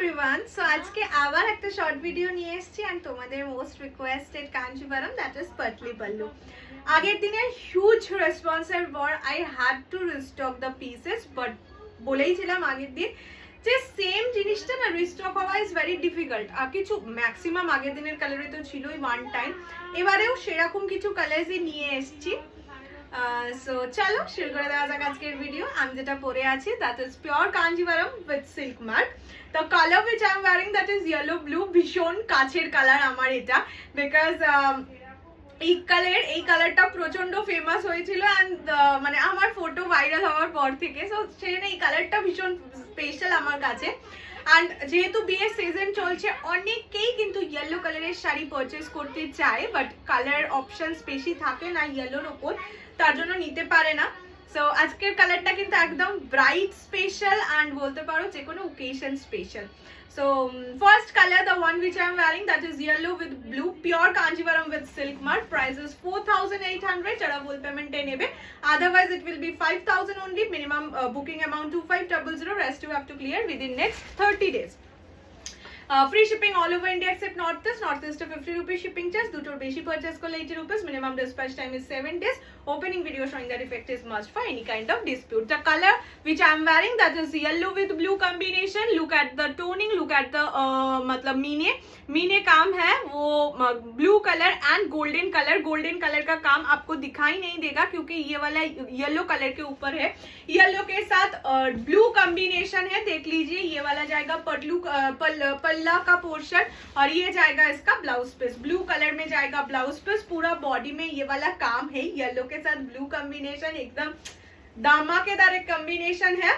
Everyone so আজকে আবার একটা শর্ট ভিডিও নিয়ে এসেছি অ্যান্ড তোমাদের most requested Kanchipuram that is Patli pallu আগের দিনের হিউজ রেসপন্সের পর I had to restock the pieces but বলেইছিলাম আগের দিন যে সেম জিনিসটা না রিস্টক হওয়া ইজ ভেরি ডিফিকাল্ট আর কিছু ম্যাক্সিমাম আগের দিনের কালারে তো ছিলই ওয়ান টাইম এবারেও সেরকম কিছু কালার্সই নিয়ে এসেছি। সো চলো, শুরু করে দেওয়া যাক আজকের ভিডিও আমি যেটা পরে আছি that is pure Kanjivaram with silk mark তো colour which I am wearing that is yellow blue ভীষণ কাছের কালার আমার এটা। বিকজ এই কালার এই কালারটা প্রচণ্ড ফেমাস হয়েছিল অ্যান্ড মানে আমার ফটো পর থেকে সো সেজন্য এই কালারটা ভীষণ স্পেশাল আমার কাছে। অ্যান্ড যেহেতু বিয়ের সিজন চলছে, অনেকেই কিন্তু ইয়েলো কালারের শাড়ি পারচেস করতে চায় বাট কালার অপশানস বেশি থাকে না ইয়েলোর ওপর, তার জন্য নিতে পারে না। সো আজকের কালারটা কিন্তু একদম ব্রাইট স্পেশাল অ্যান্ড বলতে পারো যে কোনো occasion special So um, first color, the one which I'm wearing, that is yellow with blue, pure Kanjivaram with silk mud. Price is 4,800. Chara full payment. Otherwise, it will be 5,000 only. Minimum uh, booking amount 2500. Rest you have to clear within next 30 days. Uh, free shipping all over India except Northeast. Northeast 50 rupees shipping charge. দুটোর বেশি purchase করলে 80 rupees. Minimum dispatch time is 7 days. Opening video showing that effect is must for any kind of dispute. The color which I am wearing that is yellow with blue combination. Look at the toning. Look at the uh, मतलब मीने मीने काम है वो blue colour and golden colour golden colour का काम आपको दिखाई नहीं देगा क्योंकि ये वाला येलो कलर के ऊपर है येलो के साथ ब्लू कॉम्बिनेशन है देख लीजिए ये वाला जाएगा पटलू पल, पल्ला का पोर्शन और ये जाएगा इसका ब्लाउज पीस ब्लू कलर में जाएगा ब्लाउज पीस पूरा बॉडी में ये वाला काम है येलो के साथ ब्लू कॉम्बिनेशन एकदम दामा के दर एक कॉम्बिनेशन है।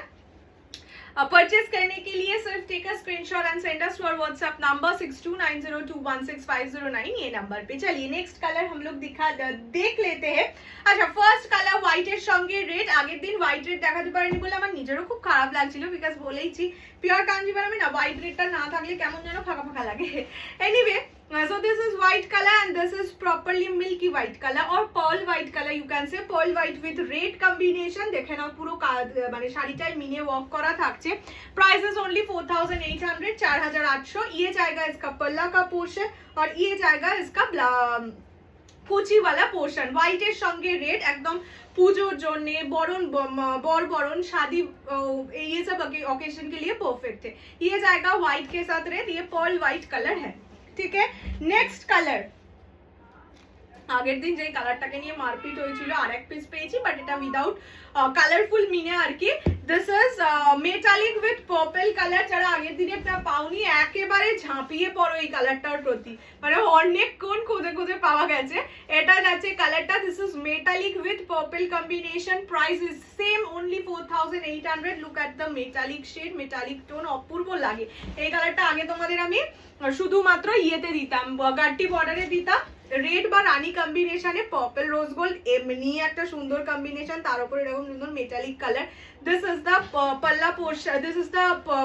परचेज करने के लिए सिर्फ take a screenshot and send us to our WhatsApp number six two nine zero two one six five zero nine ये नंबर पे चलिए नेक्स्ट कलर हम लोग दिखा देख लेते हैं আচ্ছা ফার্স্ট কালার হোয়াইটের সঙ্গে রেড আগের দিন হোয়াইট রেড দেখাতে পারিনি বলে আমার নিজেরও খুব খারাপ লাগছিল বিকজ বলেইছি পিওর কাঞ্জিভারামে না হোয়াইট রেডটা না থাকলে কেমন যেন ফাঁকা ফাঁকা লাগে anyway so this is white color and this is properly milky white color or pearl white color you can say pearl white with red combination দেখে নাও পুরো কা- মানে শাড়িটায় মিনে ওয়ার্ক করা থাকছে price is only four thousand eight hundred चार हजार आठ सौ ये जाएगा इसका पल्ला का पोर्शन और ये जाएगा इसका ब्ला- কুচি वाला পোর্শন হোয়াইটের সঙ্গে রেড একদম পুজোর জন্য বরণ ব- বর বরণ शादी अ, ये सब ओकेजन के लिए परफेक्ट है ये जाएगा व्हाइट के साथ रेड ये पर्ल व्हाइट कलर है ঠিক আছে নেক্সট কালার আগের দিন যে কালারটাকে নিয়ে মারপিট হয়েছিল আর এক পিস পেয়েছি বাট এটা উইদাউট কালারফুল মিনে আর কি। This is metallic with purple colour যারা আগের দিনেরটা পাওনি, একেবারে ঝাঁপিয়ে পড়ো এই কালারটার প্রতি। মানে অনেক কোন খুঁজে খুঁজে পাওয়া গেছে, এটা যাচ্ছে কালারটা this is metallic with purple combination price is same only four thousand eight hundred look at the metallic shade metallic tone অপূর্ব লাগে। এই কালারটা আগে তোমাদের আমি শুধুমাত্র ইয়েতে দিতাম গাড্ডি বর্ডারে দিতাম। রেড বা রানি কম্বিনেশনে পার্পল রোজ গোল্ড এমনি একটা সুন্দর কম্বিনেশন তার উপর এরকম সুন্দর metallic colour this is the palla portion this is the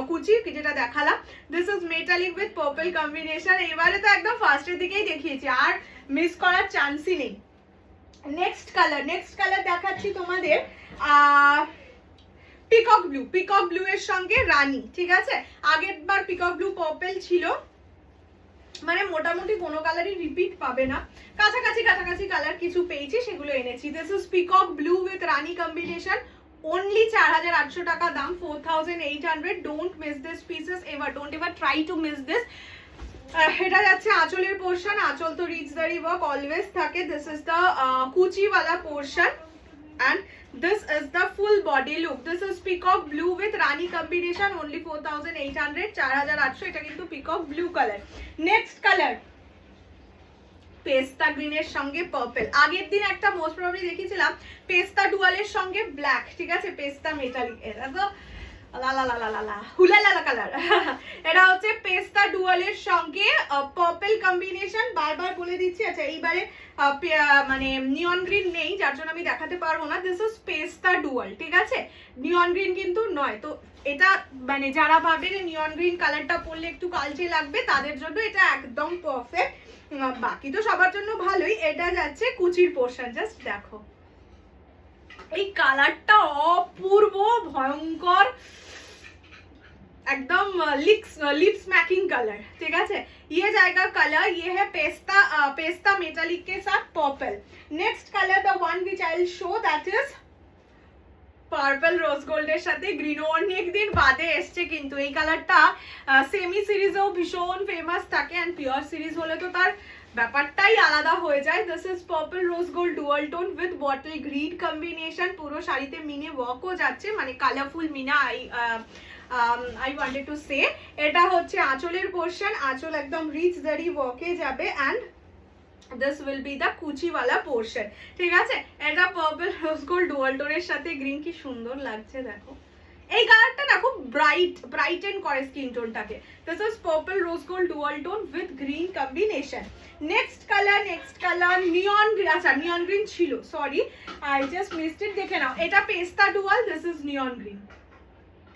কুচি যেটা দেখালাম। This is metallic with purple combination এবারে তো একদম ফার্স্টের দিকেই দেখিয়েছি, আর মিস করার চান্সই নেই। নেক্সট কালার নেক্সট কালার দেখাচ্ছি তোমাদের পিকক ব্লু পিকক ব্লু এর সঙ্গে রানী, ঠিক আছে? আগের বার পিকক ব্লু পার্পল ছিল। মানে মোটামুটি কোনো কালারই রিপিট পাবে না। কাছাকাছি কাছাকাছি কালার কিছু পেয়েছি, সেগুলো এনেছি। This is peacock blue with Rani combination only চার হাজার আটশো টাকা দাম four thousand eight hundred don't miss this pieces এবার don't ever try to miss this এটা যাচ্ছে আঁচলের পোর্শন আঁচল তো রিচ দারি ওয়ার্ক অলওয়েজ থাকে। This is the কুচিওয়ালা portion and this is the full body look. This is peacock blue with rani combination, only 4800 4800 এটা কিন্তু peacock blue color. Next color. পেস্তা গ্রিনের সঙ্গে পার্পল আগের দিন একটা মোস্ট প্রবলি দেখিয়েছিলাম পেস্তা ডুয়ালের সঙ্গে ব্ল্যাক ঠিক আছে? পেস্তা মেটালিক এটা তো লা লা লা লা লা লা, হুলা লা লা কালার এটা হচ্ছে পেস্তা ডুয়ালের সঙ্গে পার্পল কম্বিনেশন বারবার বলে দিচ্ছি। আচ্ছা এইবারে মানে নিয়ন গ্রিন নেই, যার জন্য আমি দেখাতে পারব না। দিস ইজ পেস্তা ডুয়াল ঠিক আছে? নিয়ন গ্রিন কিন্তু নয়। তো এটা মানে যারা ভাবে যে নিয়ন গ্রিন কালারটা পরলে একটু কালচে লাগবে, তাদের জন্য এটা একদম পারফেক্ট বাকি তো সবার জন্য ভালোই। এটা যাচ্ছে কুচির পোর্শন জাস্ট দেখো। এই কালারটা অপূর্ব, ভয়ঙ্কর। एकदम लिप्स लिप स्मैकिंग कलर ठीक है ये जाएगा कलर ये है पेस्ता पेस्ता मेटालिक के साथ purple next colour the one which I will show that is purple rose গোল্ডের সাথে গ্রিন অনেক দিন বাদে এসছে কিন্তু এই কালারটা সেমি সিরিজেও ভীষণ ফেমাস থাকে অ্যান্ড পিওর সিরিজ হলে তো তার ব্যাপারটাই আলাদা হয়ে যায় this is purple rose gold dual tone with bottle green combination পুরো শাড়িতে মিনে ওয়ার্কও যাচ্ছে মানে কালারফুল মিনা I I wanted to say এটা হচ্ছে আঁচলের পোর্শন আঁচল একদম রিচ জারি ওয়ার্কে যাবে and this will be the কুচিওয়ালা portion ঠিক আছে? এটা পার্পল রোজ গোল্ড ডুয়াল টোনের সাথে গ্রিন কি সুন্দর লাগছে, দেখো। এই কালারটা না খুব ব্রাইট ব্রাইটেন করে skin টোনটাকে this is purple rose gold dual tone with green combination next colour next colour neon আচ্ছা নিয়ন গ্রিন ছিল সরি আই জাস্ট মিসড দেখে নাও। এটা পেস্তা dual this is neon green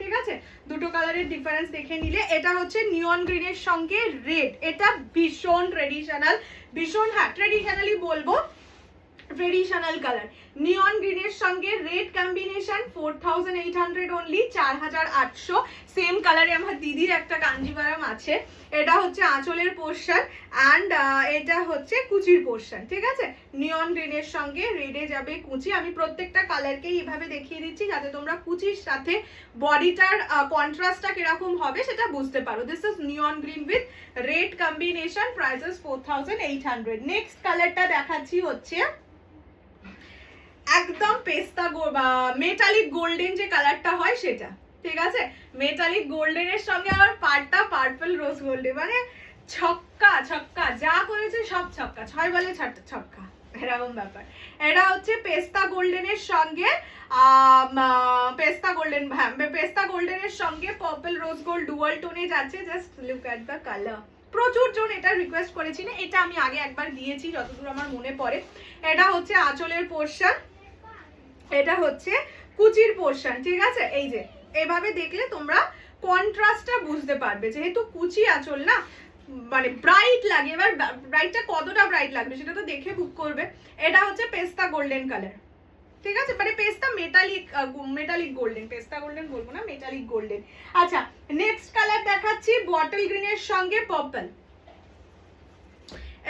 ঠিক আছে? দুটো কালারের ডিফারেন্স দেখে নিলে। এটা হচ্ছে নিয়ন গ্রিনের সঙ্গে রেড এটা ভীষণ ট্রেডিশনাল ভীষণ হ্যাঁ ট্রেডিশনালি বলব ট্রেডিশনাল কালার নিয়ন গ্রিনের সঙ্গে red combination four thousand eight hundred only চার হাজার আটশো। সেম কালারে আমার দিদির একটা কাঞ্জিভারাম আছে। এটা হচ্ছে আঁচলের পোর্শন অ্যান্ড এটা হচ্ছে কুচির পোর্শন ঠিক আছে? নিয়ন গ্রিনের সঙ্গে রেডে যাবে কুচি। আমি প্রত্যেকটা কালারকেই এভাবে দেখিয়ে দিচ্ছি যাতে তোমরা কুচির সাথে বডিটার কন্ট্রাস্টটা কীরকম হবে সেটা বুঝতে পারো। This is neon green with red combination prices four thousand eight hundred next কালারটা দেখাচ্ছি হচ্ছে একদম পেস্তা মেটালিক গোল্ডেন যে কালারটা হয় সেটা, ঠিক আছে? মেটালিক গোল্ডেনের সঙ্গে আবার পার্টটা পার্পল রোজ গোল্ডে মানে ছক্কা ছক্কা, যা করেছে সব ছক্কা, ছয় বলে ছক্কা, এরকম ব্যাপার। এটা হচ্ছে পেস্তা গোল্ডেনের সঙ্গে পেস্তা গোল্ডেন হ্যাঁ পেস্তা গোল্ডেনের সঙ্গে পার্পল রোজ গোল্ড ডুয়াল টোনে যাচ্ছে just look at the colour প্রচুর জন এটা রিকোয়েস্ট করেছি না এটা আমি আগে একবার দিয়েছি, যতদূর আমার মনে পড়ে। এটা হচ্ছে আঁচলের পোর্শন এটা হচ্ছে কুচির পোর্শন ঠিক আছে? এই যে, এভাবে দেখলে তোমরা কন্ট্রাস্টটা বুঝতে পারবে। যেহেতু কুচি আঁচল না মানে ব্রাইট লাগে, এবার ব্রাইটটা কতটা ব্রাইট লাগবে সেটা তো দেখে বুক করবে। এটা হচ্ছে পেস্তা গোল্ডেন কালার ঠিক আছে? মানে পেস্তা মেটালিক মেটালিক গোল্ডেন পেস্তা গোল্ডেন বলব না মেটালিক গোল্ডেন আচ্ছা নেক্সট কালার দেখাচ্ছি বটল গ্রিনের সঙ্গে পার্পল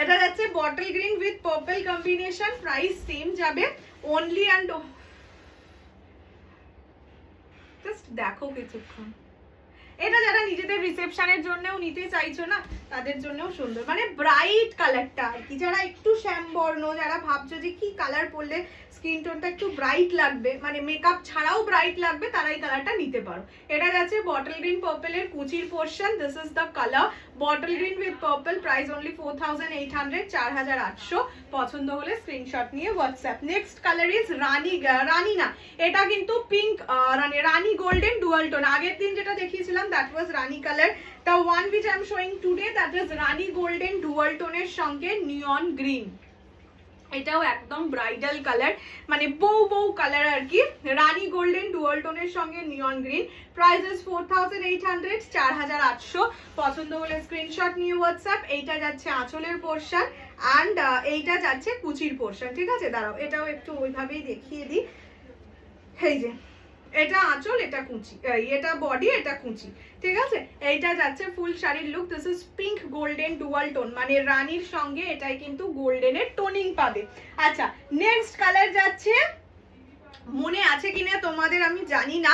এটা যাচ্ছে bottle green with purple combination price same যাবে অনলি অ্যান্ড জাস্ট দেখো কিছুক্ষণ। এটা যারা নিজেদের রিসেপশনের জন্যও নিতে চাইছো না, তাদের জন্যও সুন্দর। মানে ব্রাইট কালারটা আর কি। যারা একটু শ্যাম বর্ণ যারা ভাবছ যে কি কালার পরলে স্কিন টোনটা একটু ব্রাইট লাগবে মানে মেকআপ ছাড়াও ব্রাইট লাগবে তারা এই কালারটা নিতে পারো। এটা যাচ্ছে বটল গ্রিন পার্পেলের কুচির portion this is the colour bottle green with purple price only four thousand eight hundred চার হাজার আটশো। পছন্দ হলে স্ক্রিনশট নিয়ে হোয়াটসঅ্যাপ নেক্সট কালার ইজ রানি রানি না, এটা কিন্তু পিঙ্ক মানে রানি গোল্ডেন ডুয়াল টোন আগের দিন যেটা দেখিয়েছিলাম that was Rani colour the one which I am showing today that is Rani golden dual টোনের সঙ্গে নিয়ন গ্রিন এটাও একদম ব্রাইডাল কালার মানে বউ বউ কালার আর কি। রানি গোল্ডেন ডুয়াল টোনের সঙ্গে neon green prices four thousand eight hundred চার হাজার আটশো পছন্দ হলে স্ক্রিনশট নিয়ে হোয়াটসঅ্যাপ এইটা যাচ্ছে আঁচলের পোর্শন অ্যান্ড এইটা যাচ্ছে কুচির পোর্শন। ঠিক আছে? দাঁড়াও, এটাও একটু ওইভাবেই দেখিয়ে দিই। এই যে এটা আঁচল, এটা কুচি। এটা বডি এটা কুচি। ঠিক আছে? এইটা যাচ্ছে ফুল শাড়ির look this is pink golden dual tone মানে রানীর সঙ্গে এটাই কিন্তু গোল্ডেনের টোনিং পাবে। আচ্ছা নেক্সট কালার যাচ্ছে। মনে আছে কিনা তোমাদের আমি জানি না।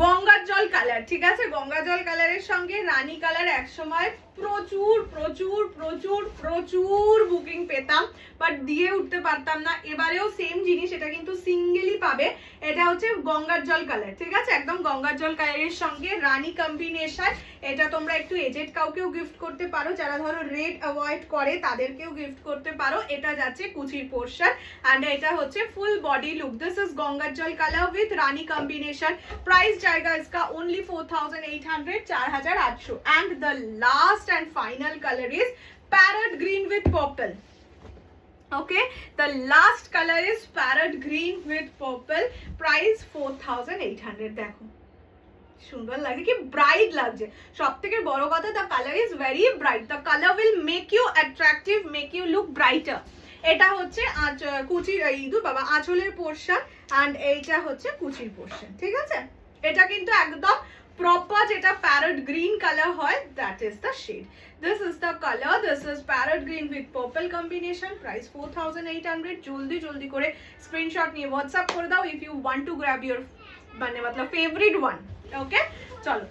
গঙ্গার জল কালার ঠিক আছে? গঙ্গা জল কালারের সঙ্গে রানী কালার একসময় প্রচুর প্রচুর প্রচুর প্রচুর বুকিং পেতাম বাট দিয়ে উঠতে পারতাম না। এবারেও সেম জিনিস, এটা কিন্তু সিঙ্গেলই পাবে। এটা হচ্ছে গঙ্গার জল কালার ঠিক আছে? একদম গঙ্গার জল কালারের সঙ্গে রানী কম্বিনেশন এটা তোমরা একটু এজেড কাউকেও গিফট করতে পারো। যারা ধরো রেড অ্যাভয়েড করে, তাদেরকেও গিফট করতে পারো। এটা যাচ্ছে কুচির পোর্শন অ্যান্ড এটা হচ্ছে full body look this is গঙ্গার জল colour with Rani combination price जाएगा इसका only four thousand eight hundred चार हजार आठ सौ and the last and final colour is parrot green with purple okay the last color is parrot green with purple price 4800 দেখো সুন্দর লাগে কি ব্রাইট লাগছে সব থেকে বড় কথা the colour is very bright the colour will make you attractive make you look brighter এটা হচ্ছে কুচির ইদু বাবা আঁচলের পোর্শন অ্যান্ড এইটা হচ্ছে কুচির পোর্শন ঠিক আছে এটা কিন্তু একদম প্রপার যেটা প্যারট গ্রিন কালার হয় that is the shade this is the colour this is parrot green with purple combination price four thousand eight hundred জলদি জলদি করে স্ক্রিনশট নিয়ে হোয়াটসঅ্যাপ করে দাও if you want to grab your মানে মতলব favourite one okay চলো।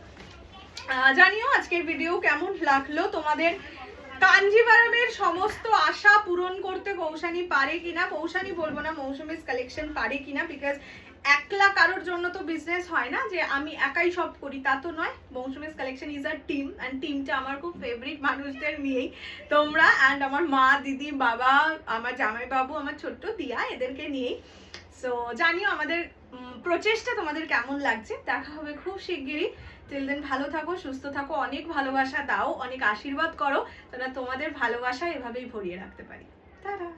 জানিও আজকের ভিডিও কেমন লাগল? তোমাদের কাঞ্জিভারমের সমস্ত আশা পূরণ করতে কৌশানি পারে কিনা? কৌশানি বলব না, মৌসুমিস কালেকশন পারে কিনা? বিকজ একলা কারোর জন্য তো বিজনেস হয় না যে আমি একাই সব করি, তা তো নয়। Mousumi's collection is a team and টিমটা আমার খুব ফেভারিট মানুষদের নিয়েই। তোমরা অ্যান্ড আমার মা, দিদি, বাবা, আমার জামাইবাবু, আমার ছোট্ট দিয়া এদেরকে নিয়েই। সো জানিও আমাদের প্রচেষ্টা তোমাদের কেমন লাগছে? দেখা হবে খুব শিগগিরই। টিল দেন ভালো থাকো, সুস্থ থাকো, অনেক ভালোবাসা দাও, অনেক আশীর্বাদ করো, যেন তোমাদের ভালোবাসা এভাবেই ভরিয়ে রাখতে পারি। তারা